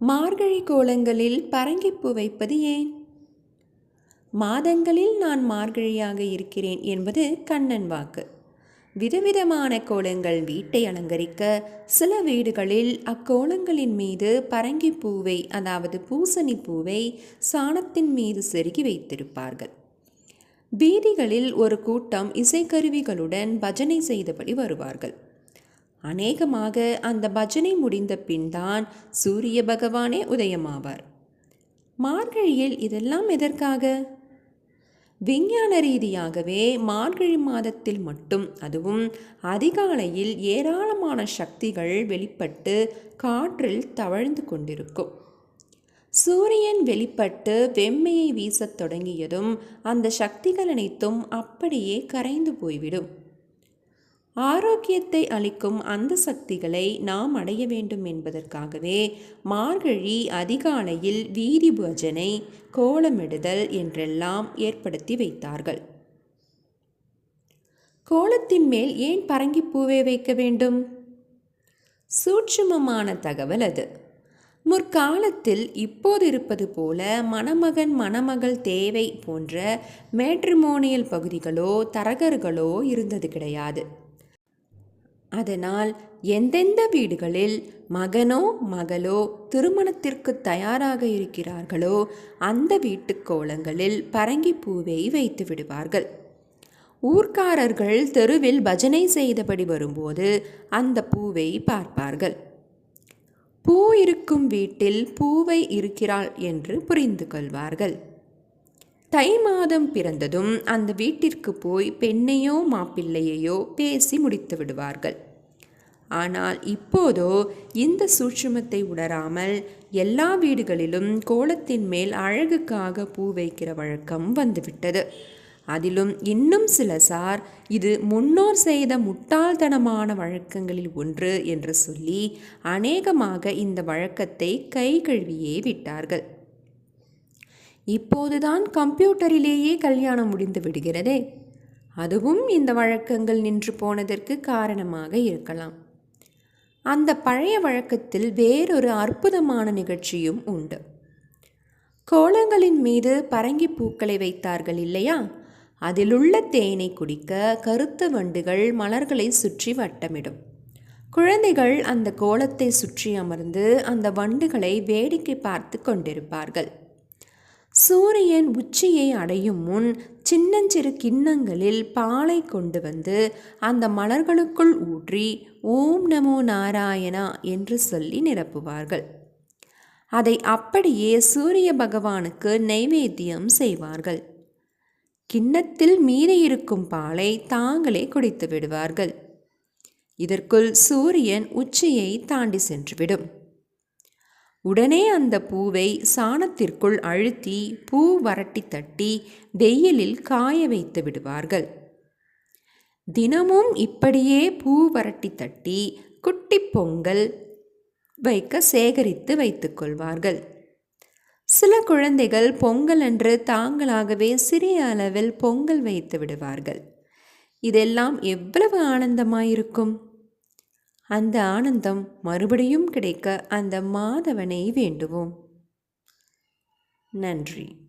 மார்கழி கோலங்களில் பரங்கிப்பூ வைப்பது ஏன்? மாதங்களில் நான் மார்கழியாக இருக்கிறேன் என்பது கண்ணன் வாக்கு. விதவிதமான கோலங்கள் வீட்டை அலங்கரிக்க சில வீடுகளில் அக்கோலங்களின் மீது பரங்கிப்பூவை அதாவது பூசணி பூவை சாணத்தின் மீது செருகி வைத்திருப்பார்கள். வீதிகளில் ஒரு கூட்டம் இசைக்கருவிகளுடன் பஜனை செய்தபடி வருவார்கள். அநேகமாக அந்த பஜனை முடிந்த பின்தான் சூரிய பகவானே உதயமாவார். மார்கழியில் இதெல்லாம் எதற்காக? விஞ்ஞான ரீதியாகவே மார்கழி மாதத்தில் மட்டும் அதுவும் அதிகாலையில் ஏராளமான சக்திகள் வெளிப்பட்டு காற்றில் தவழ்ந்து கொண்டிருக்கும். சூரியன் வெளிப்பட்டு வெம்மையை வீசத் தொடங்கியதும் அந்த சக்திகள் அனைத்தும் அப்படியே கரைந்து போய்விடும். ஆரோக்கியத்தை அளிக்கும் அந்த சக்திகளை நாம் அடைய வேண்டும் என்பதற்காகவே மார்கழி அதிகாலையில் வீதி பஜனை கோலமிடுதல் என்றெல்லாம் ஏற்படுத்தி வைத்தார்கள். கோலத்தின் மேல் ஏன் பரங்கிப்பூவை வைக்க வேண்டும்? சூட்சுமமான தகவல் அது. முற்காலத்தில் இப்போது இருப்பது போல மணமகன் மணமகள் தேவை போன்ற மேட்ரிமோனியல் பகுதிகளோ தரகர்களோ இருந்தது கிடையாது. அதனால் எந்தெந்த வீடுகளில் மகனோ மகளோ திருமணத்திற்கு தயாராக இருக்கிறார்களோ அந்த வீட்டு கோலங்களில் பரங்கி பூவை வைத்து விடுவார்கள். ஊர்க்காரர்கள் தெருவில் பஜனை செய்தபடி வரும்போது அந்த பூவை பார்ப்பார்கள். பூ இருக்கும் வீட்டில் பூவை இருக்கிறாள் என்று புரிந்து கொள்வார்கள். தை மாதம் பிறந்ததும் அந்த வீட்டிற்கு போய் பெண்ணையோ மாப்பிள்ளையையோ பேசி முடித்து விடுவார்கள். ஆனால் இப்போதோ இந்த சூட்சுமத்தை உணராமல் எல்லா வீடுகளிலும் கோலத்தின் மேல் அழகுக்காக பூ வைக்கிற வழக்கம் வந்துவிட்டது. அதிலும் இன்னும் சில சார் இது முன்னோர் செய்த முட்டாள்தனமான வழக்கங்களில் ஒன்று என்று சொல்லி அநேகமாக இந்த வழக்கத்தை கை கழுவியே விட்டார்கள். இப்போதுதான் கம்ப்யூட்டரிலேயே கல்யாணம் முடிந்து விடுகிறதே. அதுவும் இந்த வழக்கங்கள் நின்று போனதற்கு காரணமாக இருக்கலாம். அந்த பழைய வழக்கத்தில் வேறொரு அற்புதமான நிகழ்ச்சியும் உண்டு. கோலங்களின் மீது பரங்கி பூக்களை வைத்தார்கள் இல்லையா? அதிலுள்ள தேனை குடிக்க கருத்த வண்டுகள் மலர்களை சுற்றி வட்டமிடும். குழந்தைகள் அந்த கோலத்தை சுற்றி அமர்ந்து அந்த வண்டுகளை வேடிக்கை பார்த்து கொண்டிருப்பார்கள். சூரியன் உச்சியை அடையும் முன் சின்னஞ்சிறு கிண்ணங்களில் பாலை கொண்டு வந்து அந்த மலர்களுக்குள் ஊற்றி ஓம் நமோ நாராயணா என்று சொல்லி நிரப்புவார்கள். அதை அப்படியே சூரிய பகவானுக்கு நைவேத்தியம் செய்வார்கள். கிண்ணத்தில் மீறியிருக்கும் பாலை தாங்களே குடித்து விடுவார்கள். இதற்குள் சூரியன் உச்சியை தாண்டி சென்றுவிடும். உடனே அந்த பூவை சாணத்திற்குள் அழுத்தி பூ வரட்டி தட்டி வெயிலில் காய வைத்து விடுவார்கள். தினமும் இப்படியே பூ வரட்டி தட்டி குட்டி பொங்கல் வைக்க சேகரித்து வைத்துக்கொள்வார்கள் சில குழந்தைகள் பொங்கல் அன்று தாங்களாகவே சிறிய அளவில் பொங்கல் வைத்து விடுவார்கள். இதெல்லாம் எவ்வளவு ஆனந்தமாயிருக்கும்! அந்த ஆனந்தம் மறுபடியும் கிடைக்க அந்த மாதவனை வேண்டுவோம். நன்றி.